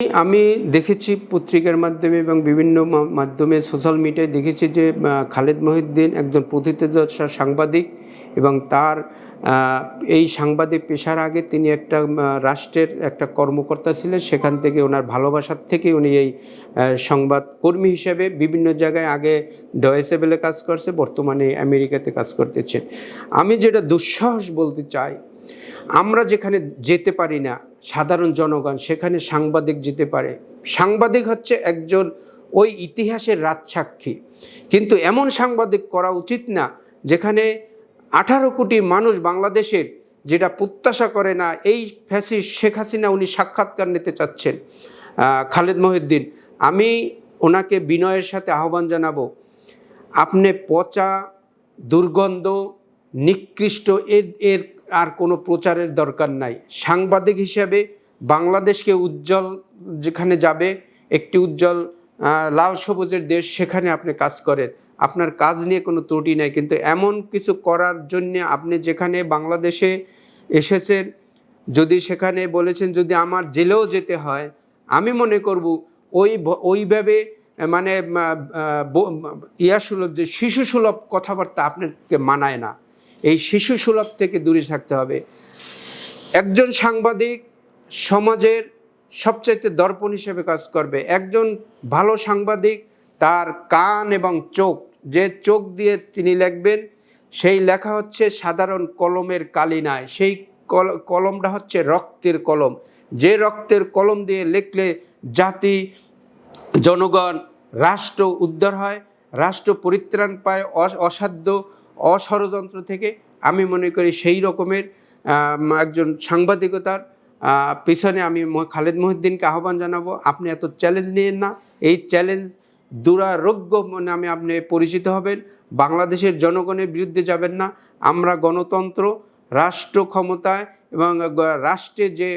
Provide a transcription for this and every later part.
আমি দেখেছি পত্রিকার মাধ্যমে এবং বিভিন্ন মাধ্যমে সোশ্যাল মিডিয়ায় দেখেছি যে খালেদ মহিউদ্দিন একজন প্রথিতযশা সাংবাদিক এবং তার এই সাংবাদিক পেশার আগে তিনি একটা রাষ্ট্রের একটা কর্মকর্তা ছিলেন। সেখান থেকে ওনার ভালোবাসার থেকে উনি এই সংবাদ কর্মী হিসেবে বিভিন্ন জায়গায় আগে ডয়েসেবেলে কাজ করছে, বর্তমানে আমেরিকাতে কাজ করতেছেন। আমি যেটা দুঃসাহস বলতে চাই, আমরা যেখানে যেতে পারি না সাধারণ জনগণ, সেখানে সাংবাদিক যেতে পারে। সাংবাদিক হচ্ছে একজন ওই ইতিহাসের রাজসাক্ষী। কিন্তু এমন সাংবাদিক করা উচিত না, যেখানে আঠারো কোটি মানুষ বাংলাদেশের যেটা প্রত্যাশা করে না, এই ফ্যাসি শেখ হাসিনা উনি সাক্ষাৎকার নিতে চাচ্ছেন খালেদ মহিউদ্দিন। আমি ওনাকে বিনয়ের সাথে আহ্বান জানাব, আপনি পচা, দুর্গন্ধ, নিকৃষ্ট এর এর আর কোনো প্রচারের দরকার নাই। সাংবাদিক হিসেবে বাংলাদেশকে উজ্জ্বল যেখানে যাবে, একটি উজ্জ্বল লাল সবুজের দেশ সেখানে আপনি কাজ করেন। আপনার কাজ নিয়ে কোনো ত্রুটি নাই। কিন্তু এমন কিছু করার জন্য আপনি যেখানে বাংলাদেশে এসেছেন, যদি সেখানে বলেছেন যদি আমার জেলেও যেতে হয়, আমি মনে করব ওই ওইভাবে মানে ইয়া সুলভ যে শিশু সুলভ কথাবার্তা আপনাকে মানায় না। এই শিশু সুলভ থেকে দূরে থাকতে হবে। একজন সাংবাদিক সমাজের সবচাইতে দর্পণ হিসেবে কাজ করবে। একজন ভালো সাংবাদিক তার কান এবং চোখ, যে চোখ দিয়ে তিনি লিখবেন, সেই লেখা হচ্ছে সাধারণ কলমের কালি নয় সেই কল- কলমটা হচ্ছে রক্তের কলম। যে রক্তের কলম দিয়ে লিখলে জাতি, জনগণ, রাষ্ট্র উদ্ধার হয়, রাষ্ট্র পরিত্রাণ পায় অস- অসাধ্য অষড়যন্ত্র থেকে আমি মনে করি সেই রকমের একজন সাংবাদিকতার পিছনে আমি খালেদ মহিউদ্দিনকে আহ্বান জানাব। আপনি এত চ্যালেঞ্জ নিয়েন না। এই চ্যালেঞ্জ দুরারোগ্য নামে আপনি পরিচিত হবেন। বাংলাদেশের জনগণের বিরুদ্ধে যাবেন না। আমরা গণতন্ত্র, রাষ্ট্র ক্ষমতায় এবং রাষ্ট্রে যে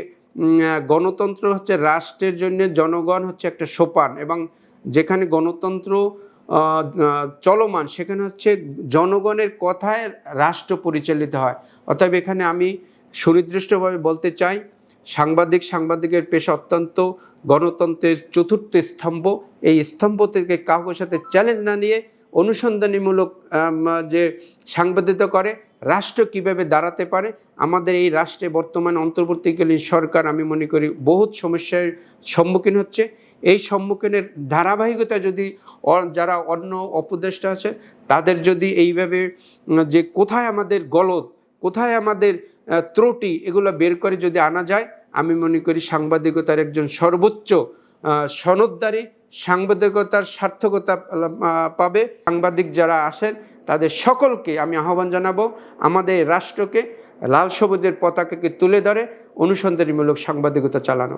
গণতন্ত্র হচ্ছে রাষ্ট্রের জন্য জনগণ হচ্ছে একটা সোপান এবং যেখানে গণতন্ত্র চলমান। সেখানে হচ্ছে জনগণের কথায় রাষ্ট্র পরিচালিত হয়। অতএব এখানে আমি সুনির্দিষ্টভাবে বলতে চাই, সাংবাদিক সাংবাদিকের পেশা অত্যন্ত গণতন্ত্রের চতুর্থ স্তম্ভ। এই স্তম্ভ থেকে কাউকে সাথে চ্যালেঞ্জ না নিয়ে অনুসন্ধানীমূলক যে সাংবাদিকতা করে, রাষ্ট্র কীভাবে দাঁড়াতে পারে, আমাদের এই রাষ্ট্রে বর্তমান অন্তর্বর্তীকালীন সরকার আমি মনে করি বহুত সমস্যার সম্মুখীন হচ্ছে। এই সম্মুখীনের ধারাবাহিকতা যদি যারা অন্য অপদেষ্টা আছে, তাদের যদি এইভাবে যে কোথায় আমাদের গলদ, কোথায় আমাদের ত্রুটি, এগুলো বের করে যদি আনা যায়, আমি মনে করি সাংবাদিকতার একজন সর্বোচ্চ সনদদারি সাংবাদিকতার সার্থকতা পাবে। সাংবাদিক যারা আসেন, তাদের সকলকে আমি আহ্বান জানাব, আমাদের রাষ্ট্রকে লাল সবুজের পতাকাকে তুলে ধরে অনুসন্ধানীমূলক সাংবাদিকতা চালানো।